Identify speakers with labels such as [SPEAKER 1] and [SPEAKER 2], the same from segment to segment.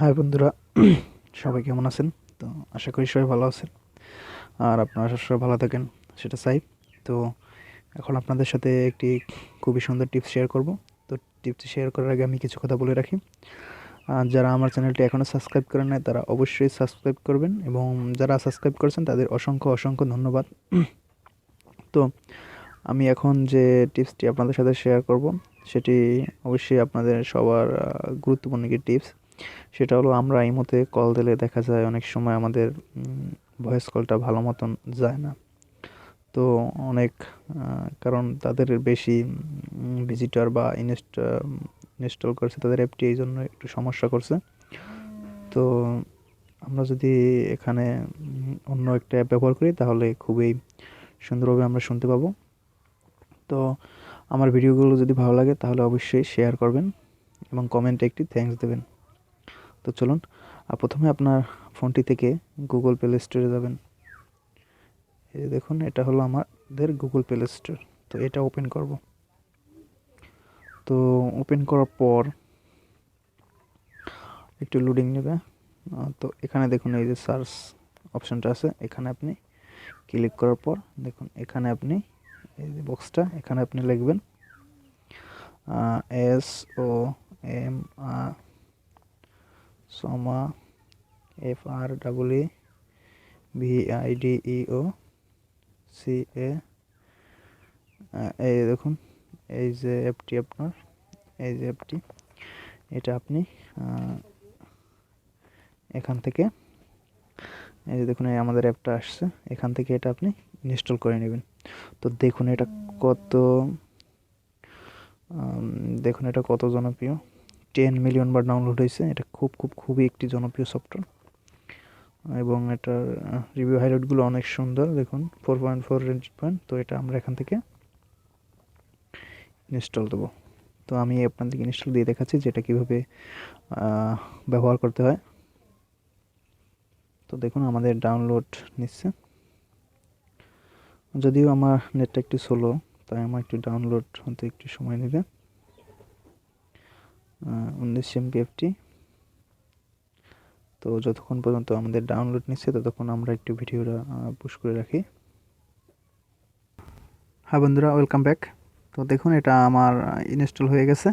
[SPEAKER 1] High বন্ধুরা, সবাই কেমন আছেন? তো আশা করি সবাই ভালো আছেন। আর আপনারা সবসময় ভালো থাকেন, সেটা চাই তো এখন আপনাদের সাথে একটি খুবই সুন্দর টিপস শেয়ার করব। তো টিপস শেয়ার করার আগে আমি কিছু কথা বলে রাখি। আর যারা আমার চ্যানেলটি এখনও সাবস্ক্রাইব করেন নাই, তারা অবশ্যই সাবস্ক্রাইব করবেন এবং যারা সাবস্ক্রাইব করেছেন, তাদের অসংখ্য অসংখ্য ধন্যবাদ। তো আমি এখন যে টিপসটি আপনাদের সাথে শেয়ার করব, সেটি অবশ্যই আপনাদের সবার গুরুত্বপূর্ণ একটি টিপস। সেটা হলো আমরা এই মতে কল দিলে দেখা যায় অনেক সময় আমাদের ভয়েস কলটা ভালো মতন যায় না। তো অনেক কারণ তাদের বেশি ভিজিটার বা ইনস্টা ইনস্টল করছে, তাদের অ্যাপটি এই জন্য একটু সমস্যা করছে। তো আমরা যদি এখানে অন্য একটা অ্যাপ ব্যবহার করি, তাহলে খুবই সুন্দরভাবে আমরা শুনতে পাবো। তো আমার ভিডিওগুলো যদি ভালো লাগে, তাহলে অবশ্যই শেয়ার করবেন এবং কমেন্টে একটি থ্যাঙ্কস দেবেন। তো চলুন আর প্রথমে আপনার ফোনটি থেকে গুগল প্লে স্টোরে যাবেন। এই যে দেখুন, এটা হলো আমাদের গুগল প্লে স্টোর তো এটা ওপেন করব। তো ওপেন করার পর একটু লোডিং নেবে। তো এখানে দেখুন, এই যে সার্চ অপশানটা আছে, এখানে আপনি ক্লিক করার পর দেখুন, এখানে আপনি এই যে বক্সটা এখানে আপনি লিখবেন এস ও এম আ সমা, F R double V I D E O, C A, এই দেখুন, এই যে অ্যাপটি আপনার, এই যে অ্যাপটি, এটা আপনি এখান থেকে, এই যে দেখুন, এই আমাদের অ্যাপটা আসছে, এখান থেকে এটা আপনি ইনস্টল করে নেবেন। তো দেখুন, এটা কত দেখুন, এটা কত জনপ্রিয়। টেন মিলিয়ন বার ডাউনলোড হয়েছে। এটা খুব খুব, খুবই একটি জনপ্রিয় সফটওয়্যার এবং এটার রিভিউ হাইলাইটগুলো অনেক সুন্দর। দেখুন ফোর পয়েন্ট ফোর পয়েন্ট তো এটা আমরা এখান থেকে ইনস্টল দেবো। তো আমি আপনাদেরকে ইনস্টল দিয়ে দেখাচ্ছি যেটা কীভাবে ব্যবহার করতে হয়। তো দেখুন, আমাদের ডাউনলোড নিচ্ছে। যদিও আমার নেটটা একটু স্লো তাই আমার একটু ডাউনলোড হতে একটু সময় নেবে। উনিশ এমবি এফটি তো যতক্ষণ পর্যন্ত আমাদের ডাউনলোড নিচ্ছে, ততক্ষণ আমরা একটু ভিডিওটা পুশ করে রাখি। হ্যাঁ বন্ধুরা ওয়েলকাম ব্যাক তো দেখুন, এটা আমার ইনস্টল হয়ে গেছে।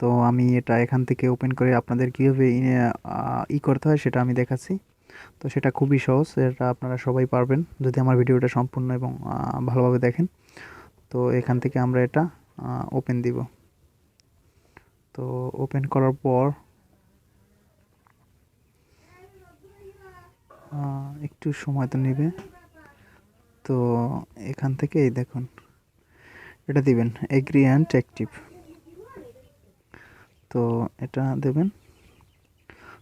[SPEAKER 1] তো আমি এটা এখান থেকে ওপেন করে আপনাদের কীভাবে ই করতে হয় সেটা আমি দেখাচ্ছি। তো সেটা খুবই সহজ, এটা আপনারা সবাই পারবেন যদি আমার ভিডিওটা সম্পূর্ণ এবং ভালোভাবে দেখেন। তো এখান থেকে আমরা এটা ওপেন দিব। তো ওপেন করার পর একটু সময় তো নেবে। তো এখান থেকে এই দেখুন, এটা দিবেন এগ্রি অ্যান্ড অ্যাক্টিভ তো এটা দেবেন।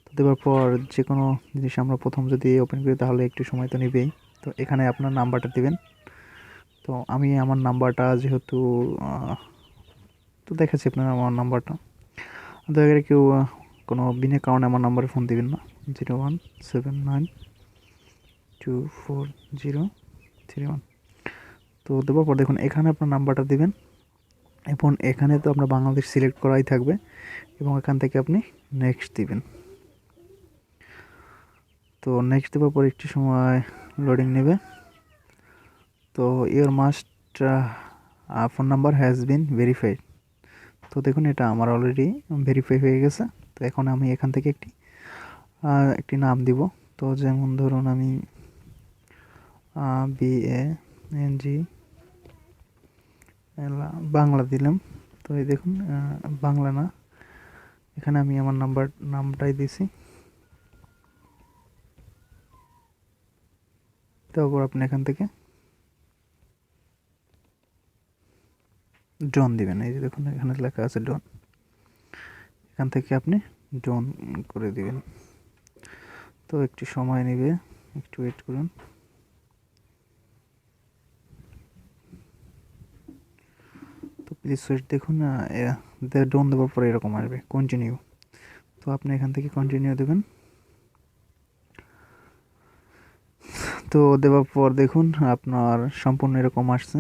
[SPEAKER 1] তো দেওয়ার পর যে কোনো জিনিস আমরা প্রথম যদি ওপেন করি, তাহলে একটু সময় তো নেবেই। তো এখানে আপনার নাম্বারটা দিবেন। তো আমি আমার নাম্বারটা যেহেতু তো দেখাচ্ছি আপনার আমার নাম্বারটা। দয়া করে কেউ কোনো বিনা কারণে আমার নাম্বারে ফোন দিবেন না। Zero one seven nine two four zero three one তো দেওয়ার পর দেখুন, এখানে আপনার নাম্বারটা দিবেন। এবং এখানে তো আপনার বাংলাদেশ সিলেক্ট করাই থাকবে। এবং এখান থেকে আপনি নেক্সট দিবেন। তো নেক্সট দেওয়ার পর একটু সময় লোডিং নেবে। তো your must phone number has been verified তো দেখুন, এটা আমার অলরেডি ভেরিফাই হয়ে গেছে। তো এখন আমি এখান থেকে একটি একটি নাম দিব। তো যেমন ধরুন, আমি B A N G Bangla দিলাম। তো এই দেখুন বাংলা না। এখানে আমি আমার নাম্বার নামটাই দিছি। তারপর আপনি এখান থেকে ডন দিবেন। এই যে দেখুন, এখানে লেখা আছে ডন এখান থেকে আপনি ডন করে দিবেন। তো একটু সময় নেবে, একটু ওয়েট করুন। তো প্লিজ ওয়েট দেখুন ডন দেওয়ার পরে এরকম আসবে কন্টিনিউ তো আপনি এখান থেকে কন্টিনিউ দেবেন। তো দেওয়ার পর দেখুন, আপনার সম্পূর্ণ এরকম আসছে।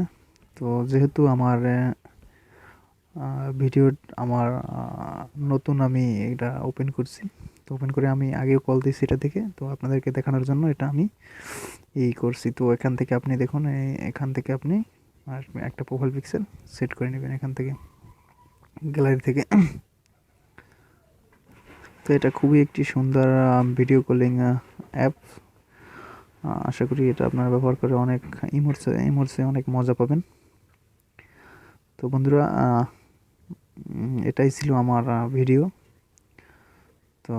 [SPEAKER 1] তো যেহেতু আমার ভিডিও আমার নতুন আমি এটা ওপেন করছি। তো ওপেন করে আমি আগেও কল দিয়েছি এটা দেখে। তো আপনাদেরকে দেখানোর জন্য এটা আমি এই করছি। তো এখান থেকে আপনি দেখুন এখান থেকে আপনি একটা প্রোফাইল পিক্সেল সেট করে নেবেন এখান থেকে গ্যালারি থেকে। তো এটা খুবই একটি সুন্দর ভিডিও কলিং অ্যাপ আশা করি এটা আপনারা ব্যবহার করে অনেক ইমোর্সে ইমোর্সে অনেক মজা পাবেন। তো বন্ধুরা এটাই ছিল আমার ভিডিও তো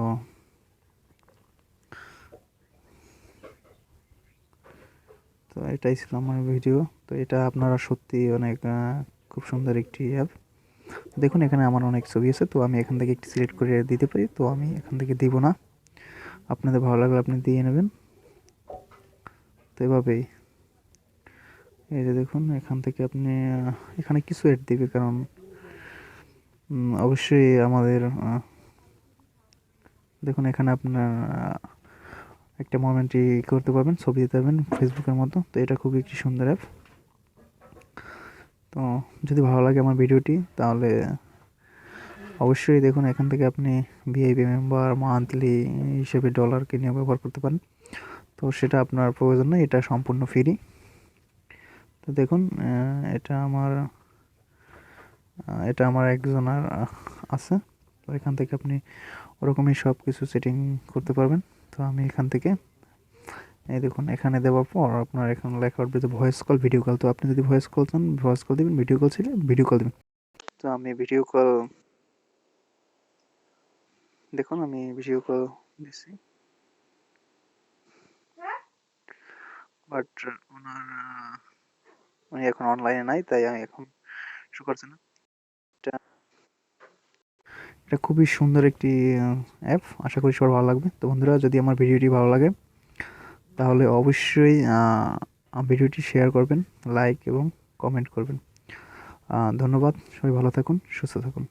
[SPEAKER 1] তো এটাই ছিল আমার ভিডিও তো এটা আপনারা সত্যি অনেক খুব সুন্দর একটি অ্যাপ দেখুন, এখানে আমার অনেক ছবি আছে, তো আমি এখান থেকে একটি সিলেক্ট করে দিতে পারি, তো আমি এখান থেকে দিব না। আপনাদের ভালো লাগলে আপনি দিয়ে নেবেন। তো এভাবেই। এই যে দেখুন, এখান থেকে আপনি এখানে কিছু অ্যাড দিবে, কারণ অবশ্যই আমাদের দেখুন এখানে আপনার একটা মোমেন্টই করতে পারবেন, ছবি দিতে পারবেন ফেসবুকের মতো। তো এটা খুবই একটি সুন্দর অ্যাপ তো যদি ভালো লাগে আমার ভিডিওটি, তাহলে অবশ্যই দেখুন, এখান থেকে আপনি ভিআইপি মেম্বার মান্থলি হিসেবে ডলার কিনে ব্যবহার করতে পারেন। তো সেটা আপনার প্রয়োজন নেই, এটা সম্পূর্ণ ফ্রি তো দেখুন এটা আমার এটা আমার একজনের আছে। তো এখান থেকে আপনি ওরকমই সব কিছু সেটিং করতে পারবেন। তো আমি এখান থেকে, এই দেখুন, এখানে দেওয়ার পর আপনার এখানে লেখা উঠবে যে ভয়েস কল ভিডিও কল তো আপনি যদি ভয়েস কল চান ভয়েস কল দেবেন ভিডিও কল ছিল ভিডিও কল দেবেন। তো আমি ভিডিও কল দেখুন, আমি ভিডিও কল দিছি। বাট ওনার উনি এখন অনলাইনে নাই, তাই আমি এখন শো করছে না। এটা এটা খুবই সুন্দর একটি অ্যাপ আশা করি সবার ভালো লাগবে। তো বন্ধুরা, যদি আমার ভিডিওটি ভালো লাগে, তাহলে অবশ্যই ভিডিওটি শেয়ার করবেন লাইক এবং কমেন্ট করবেন। ধন্যবাদ। সবাই ভালো থাকুন, সুস্থ থাকুন।